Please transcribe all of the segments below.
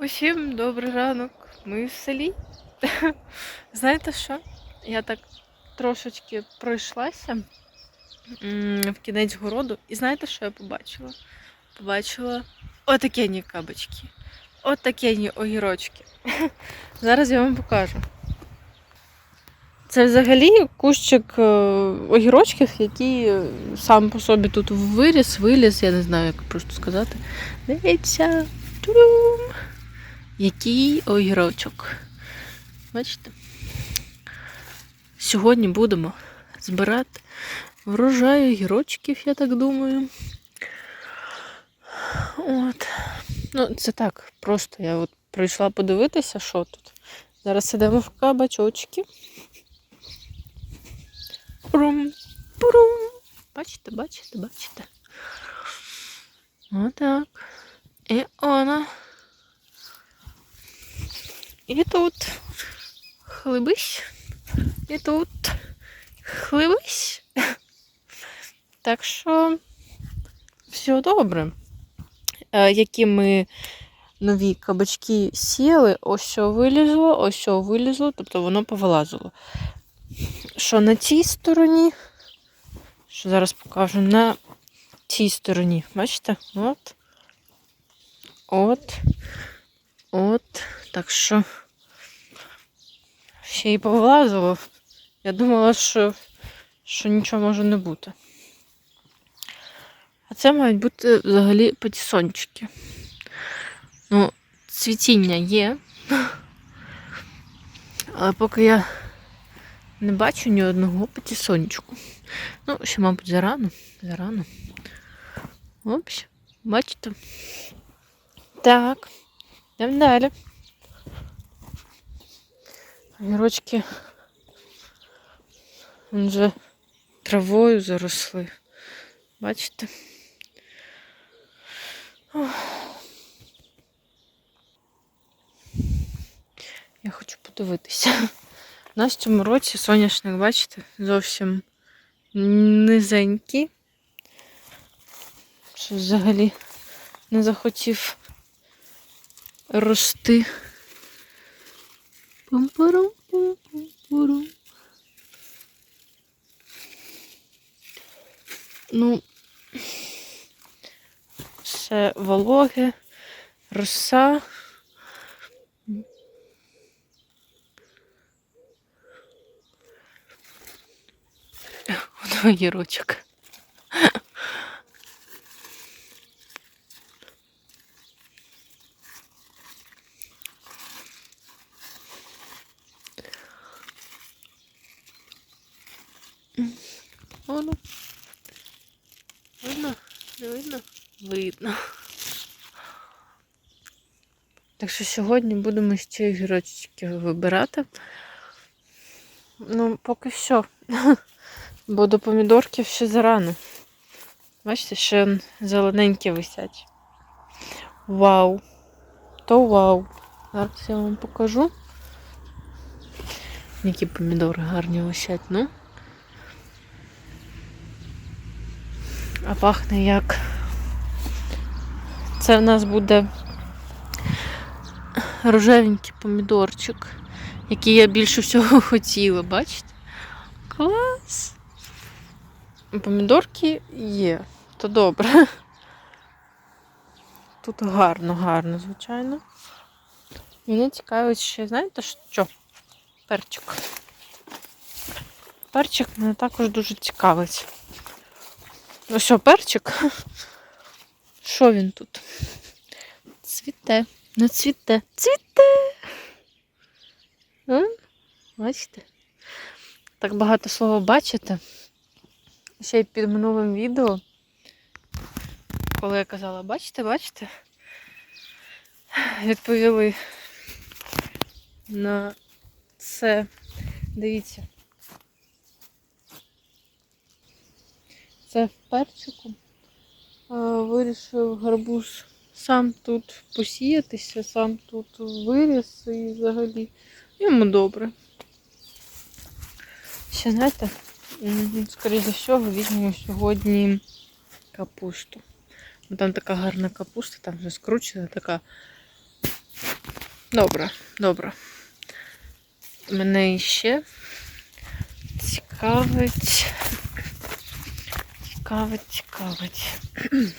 Усім добрий ранок. Ми в селі. Знаєте що? Я так трошечки пройшлася в кінець городу, і знаєте, що я побачила? Побачила отакені кабачки, отакені огірочки. Зараз я вам покажу. Це взагалі кущик е, огірочків, який е, сам по собі тут виріс, виліз, я не знаю, як просто сказати. Дивіться. Ту-дум! Який огірочок. Бачите? Сьогодні будемо збирати врожай огірочків, я так думаю. От. Ну, це так, просто я от прийшла подивитися, що тут. Зараз сидимо в кабачочки. Пурум, пурум. Бачите, бачите, бачите. Отак. І вона. І тут хлибись, і тут хлибись. Так що все добре. Е, Які ми нові кабачки сіяли, ось що вилізло, ось що вилізло, тобто воно повилазило. Що на цій стороні, що зараз покажу, на цій стороні, бачите? От. От. От. Так що ще й повилазило. Я думала, що, що нічого може не бути. А це мають бути взагалі патісончики. Ну, цвітіння є. Але поки я не бачу ні одного патісончику. Ну, ще, мабуть, зарано. Зарано. Опс, бачите? Так. Йдемо далі. Огірочки вже травою заросли. Бачите? Я хочу подивитися. У нас в цьому році соняшник, бачите, зовсім низенький. Що взагалі не захотів рости. Пум-пурум, пум-пум-пурум. Ну, все вологе, роса. Воно. Видно? Не видно? Так що сьогодні будемо ще гірочки вибирати. Ну, поки що. Бо до помідорків ще зарано. Бачите, ще зелененькі висять. Вау! То вау! Зараз я вам покажу. Які помідори гарні висять, ну. А пахне як. Це в нас буде рожевенький помідорчик, який я більше всього хотіла, бачите? Клас! Помідорки є, то добре. Тут гарно, гарно, звичайно. Мене цікавить ще, знаєте що? Перчик. Перчик мене також дуже цікавить. Що, перчик? Що він тут? Цвіте, не цвіте, цвіте. А? Бачите? Так багато слова бачите. Ще й під минулим відео, коли я казала, бачите, бачите? Відповіли на це. Дивіться. Це в перчику. Е, Вирішив гарбуз сам тут посіятися, сам тут виріс і взагалі йому добре. Ще знаєте, скоріше за всього, візьмемо сьогодні капусту. Ну, Там така гарна капуста, там вже скручена, така Добре, добре. Мене ще цікавить. Цікавить, цікавить.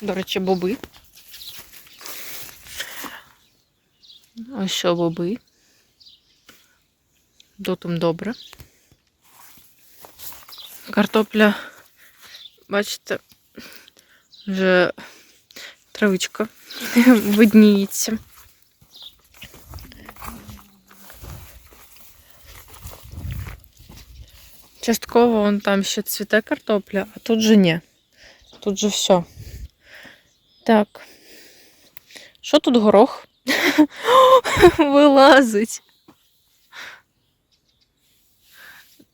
До речі, боби. Ось що боби. Дотум добре. Картопля, бачите, вже травичка видніється. Частково вон там ще цвіте картопля, а тут же ні. Тут же все. Так. Що тут горох? Вилазить.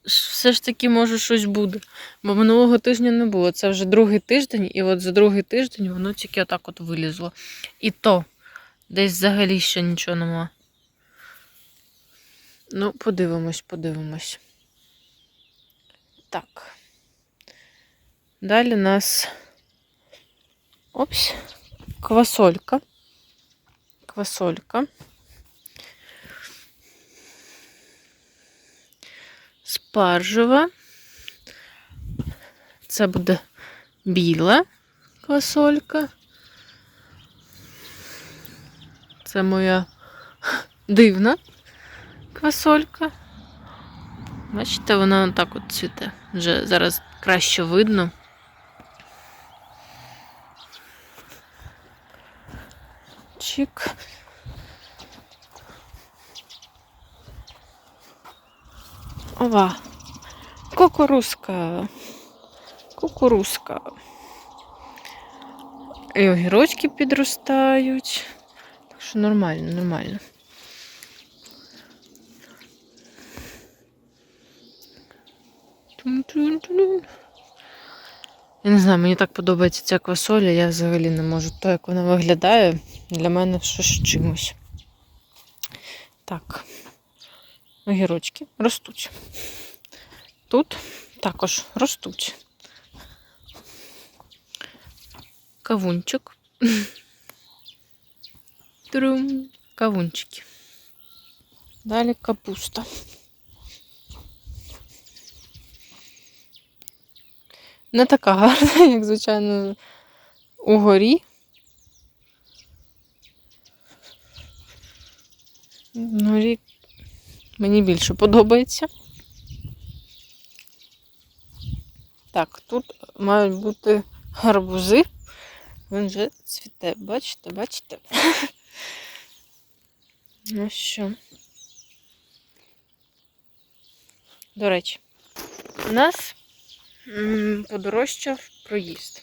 Все ж таки, може, щось буде. Бо минулого тижня не було. Це вже другий тиждень, і от за другий тиждень воно тільки отак от вилізло. І то десь взагалі ще нічого нема. Ну, подивимось, подивимось. Так. Далі у нас опс, квасолька. Квасолька. Спаржева. Це буде біла квасолька. Це моя дивна квасолька. Бачите, вона так от цвіте. Вже зараз краще видно. Чик. Ова. Кукурузка. Кукурузка. І огірочки підростають. Так що нормально, нормально. Я не знаю, мені так подобається ця квасоля, я взагалі не можу. То, як вона виглядає, для мене щось чимось. Так. Огірочки ростуть. Тут також ростуть. Кавунчик. Трум. Кавунчики. Далі капуста. Не така гарна, як, звичайно, угорі. Угорі мені більше подобається. Так, тут мають бути гарбузи. Він вже цвіте. Бачите, бачите? Ну що. До речі, у нас подорожчав проїзд.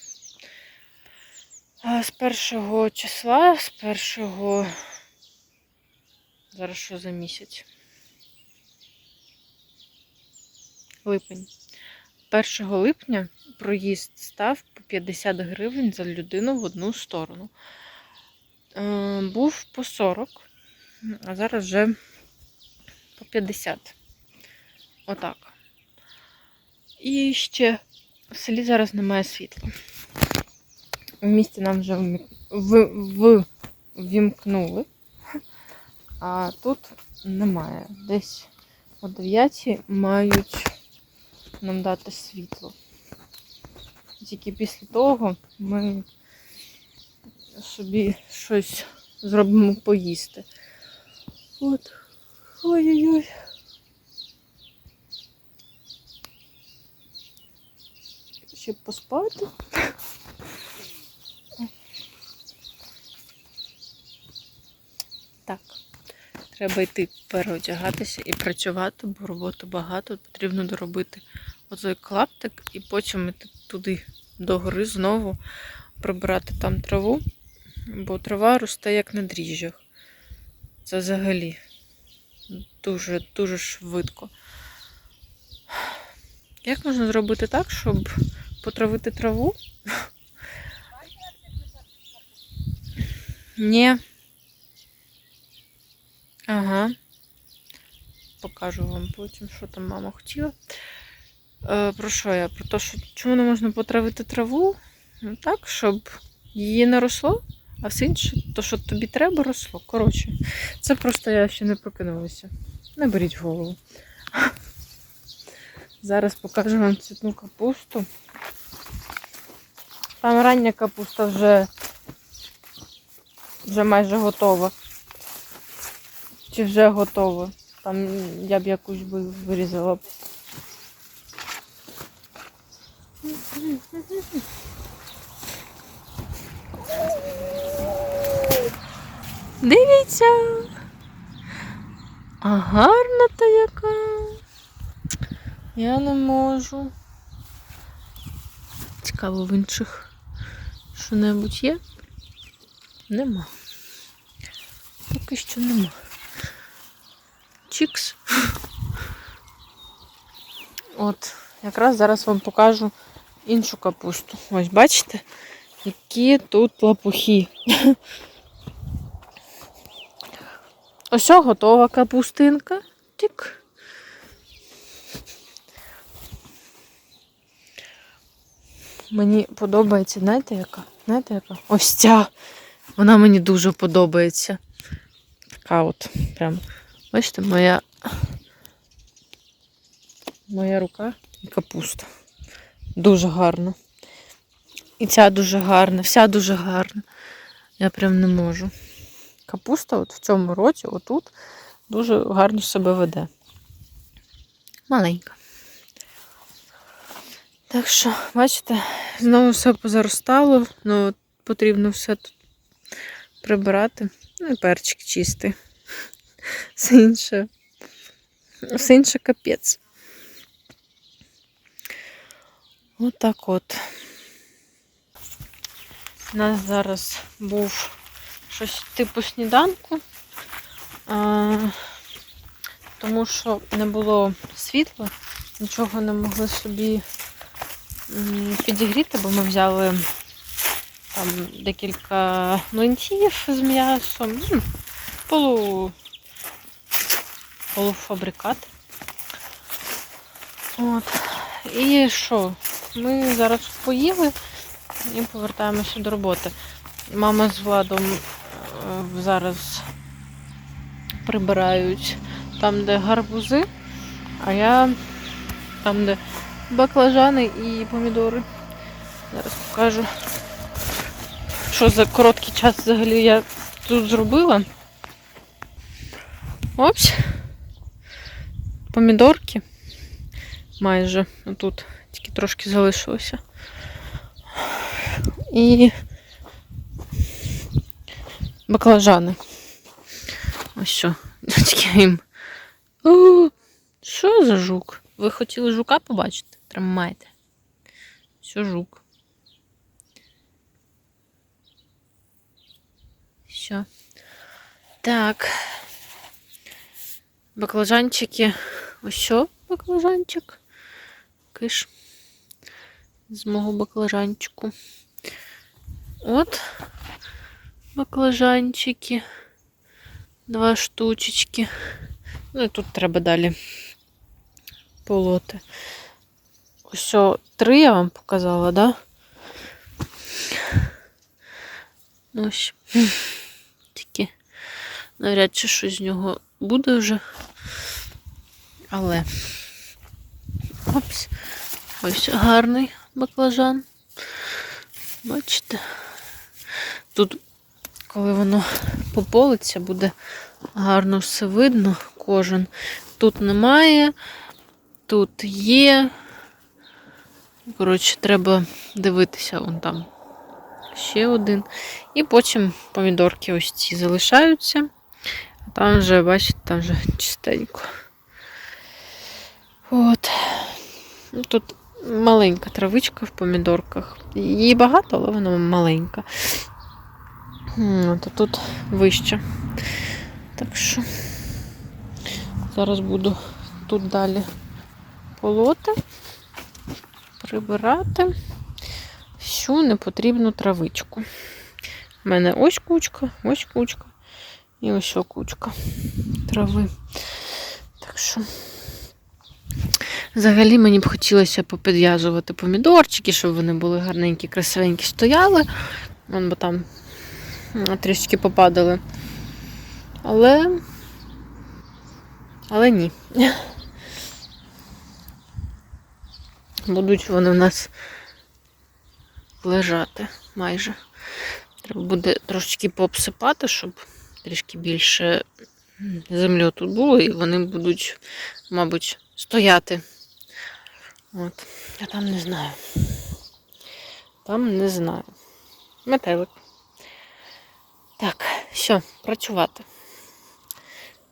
З першого числа, з першого. Зараз що за місяць? Липень. 1 липня проїзд став по 50 гривень за людину в одну сторону. Е, Був по 40, а зараз вже по 50. Отак. І ще в селі зараз немає світла. В місті нам вже ввімкнули, а тут немає. Десь о 9 мають нам дати світло. Тільки після того ми собі щось зробимо поїсти. От. Ой-ой-ой. Ще поспати. Так. Треба йти переодягатися і працювати, бо роботи багато. Потрібно доробити оцей клаптик і потім іти туди до гори знову прибирати там траву, бо трава росте як на дріжджах. Це взагалі дуже дуже швидко. Як можна зробити так, щоб потравити траву? Ні. Ага. Покажу вам потім, що там мама хотіла. Е, про що я? Про те, що чому не можна потравити траву? Ну, так, щоб її не росло, а все інше, то, що тобі треба, росло. Коротше, це просто я ще не прокинулася. Не беріть голову. Зараз покажу вам цвітну капусту. Там рання капуста вже, вже майже готова. Чи вже готова. Там я б якусь би вирізала. Дивіться. А гарна та яка. Я не можу. Цікаво в інших що-небудь є? Нема. Поки що нема. Чікс. От, якраз зараз вам покажу іншу капусту. Ось бачите, які тут лапухи. Ось готова капустинка. Тік. Мені подобається, знаєте, яка? Знаєте, яка? Ось ця. Вона мені дуже подобається. Така от. Прям. Бачите, моя. Моя рука і капуста. Дуже гарно. І ця дуже гарна, вся дуже гарна. Я прям не можу. Капуста от в цьому році, отут, дуже гарно себе веде. Маленька. Так що, бачите, знову все позаростало, ну потрібно все тут прибирати. Ну і перчик чистий. Все інше. Все інше капець. Отак от. У нас зараз був щось типу сніданку, а, тому що не було світла, нічого не могли собі підігріти, бо ми взяли там декілька млинців з м'ясом, полу, полуфабрикат. От. І що? Ми зараз поїли і повертаємося до роботи. Мама з Владом е, зараз прибирають там, де гарбузи, а я там, де баклажани і помідори. Зараз покажу, що за короткий час взагалі я тут зробила. Опс. Помідорки. Майже тут тільки трошки залишилося. І баклажани. Ось що. Тільки їм. Що за жук? Ви хотіли жука побачити? Тримайте. Що жук. Все. Так. Баклажанчики. Ось що баклажанчик. Киш. З мого баклажанчику. От баклажанчики. Два штучечки. Ну і тут треба далі полоти. Ось три я вам показала, да? Ну. Тільки навряд чи щось з нього буде вже. Але опс. Ось гарний баклажан. Бачите? Тут, коли воно пополиться, буде гарно все видно, кожен. Тут немає, тут є. Коротше, треба дивитися вон там. Ще один. І потім помідорки ось ці залишаються. А там вже, бачите, там вже чистенько. От. Ну, Тут маленька травичка в помідорках. Її багато, але вона маленька. От, а тут вище. Так що зараз буду тут далі полоти, прибирати всю непотрібну травичку. У мене ось кучка, ось кучка і ось кучка трави. Так що. Взагалі мені б хотілося попідв'язувати помідорчики, щоб вони були гарненькі, красивенькі стояли. Вон, бо там трішки попадали. Але. Але ні. Будуть вони в нас лежати майже. Треба буде трошечки пообсипати, щоб трішки більше землі тут було, і вони будуть, мабуть, стояти. От. Я там не знаю. Там не знаю. Метелик. Так, все, працювати.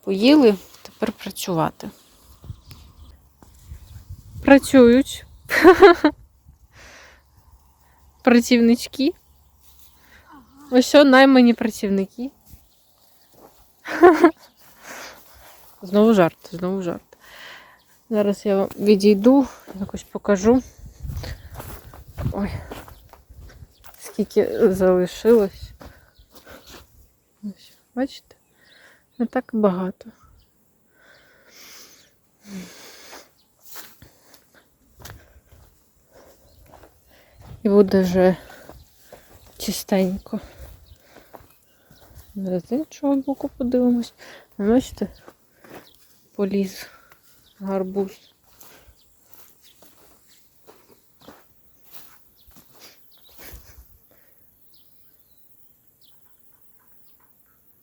Поїли, тепер працювати. Працюють. Працівнички. Ось наймані працівники. Знову жарт, знову жарт. Зараз я вам відійду, якось покажу. Ой, скільки залишилось. Ось, бачите? Не так багато. І буде вже чистенько. З іншого боку подивимось. Бачите, поліз гарбуз.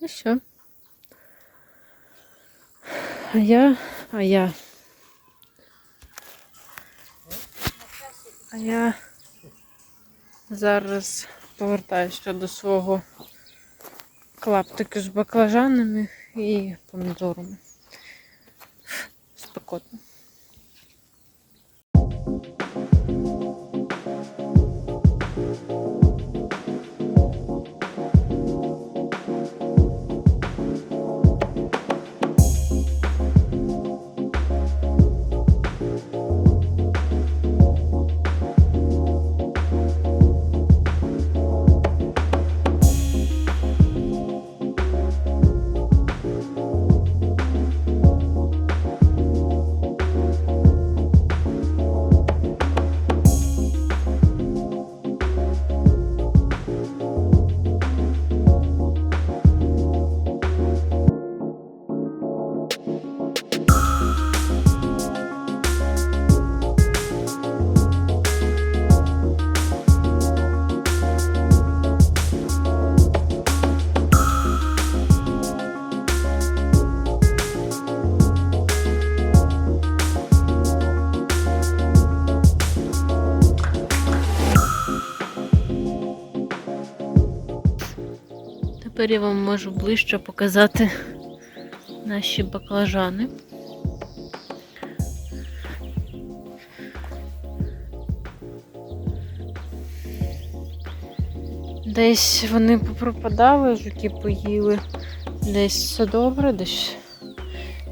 І що? А я, а я. А я зараз повертаюся до свого клаптика з баклажанами і помідорами. Спекотно. Тепер я вам можу ближче показати наші баклажани. Десь вони попропадали, жуки поїли, десь все добре, десь,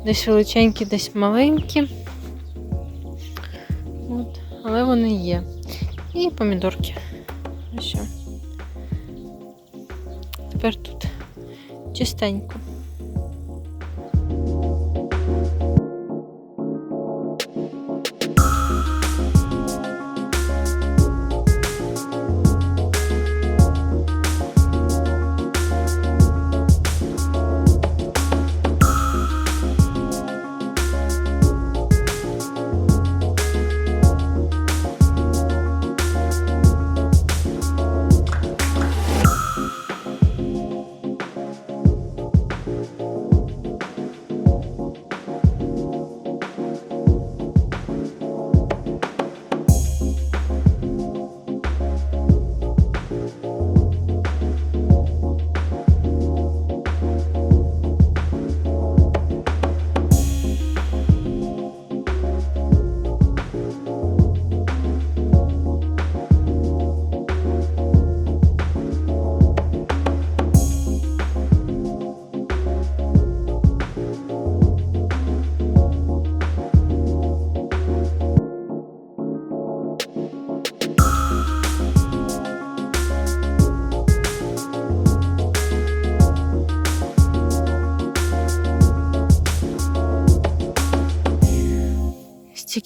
десь величенькі, десь маленькі. От, але вони є. І помідорки. Тепер тут чистенько.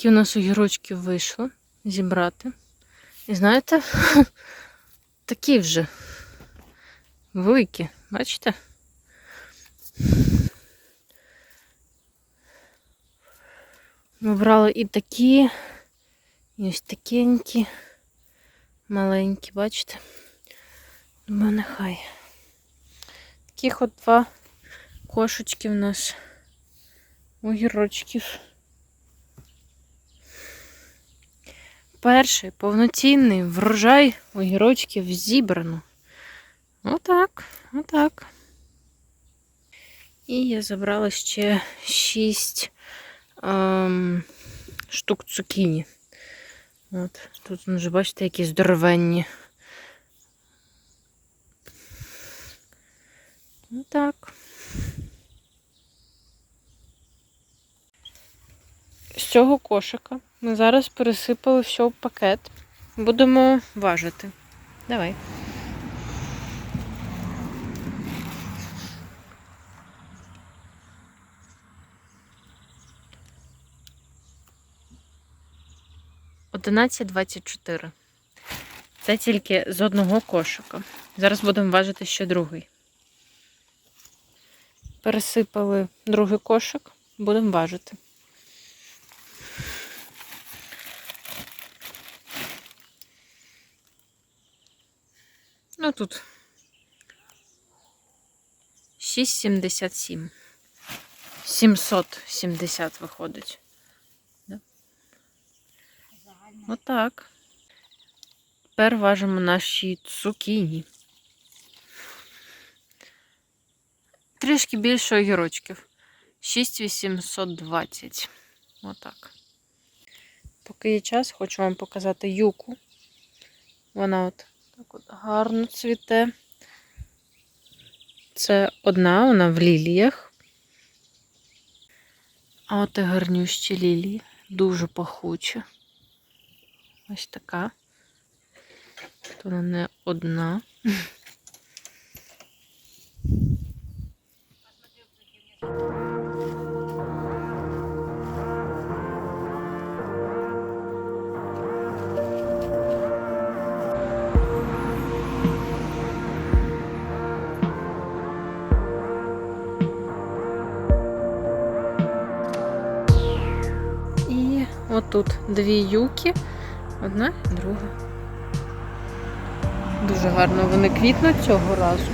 Стільки у нас огірочків вийшло зібрати. І знаєте, такі вже Великі, бачите? Ми брали і такі, і ось такенькі, маленькі, бачите? Думаю, нехай. Таких от два кошечки в нас огірочків. Перший повноцінний врожай огірочків зібрано. Отак, отак. І я забрала ще 6 ем, штук цукіні. От, тут вже бачите, які здоровенні. Отак. З цього кошика ми зараз пересипали все в пакет. Будемо важити. Давай. Одинадцять двадцять чотири. Це тільки з одного кошика. Зараз будемо важити ще другий. Пересипали другий кошик, будемо важити. Ну тут 6,77. 770 виходить. Да? Отак. Тепер важимо наші цукіні. Трішки більше огірочків. 6,820. Отак. Поки є час, хочу вам показати юку. Вона от так от гарно цвіте. Це одна, вона в ліліях. А от і гарнющі лілії. Дуже пахуча. Ось така. Тут вона не одна. Отут дві юки, одна і друга. Дуже гарно вони квітнуть цього разу.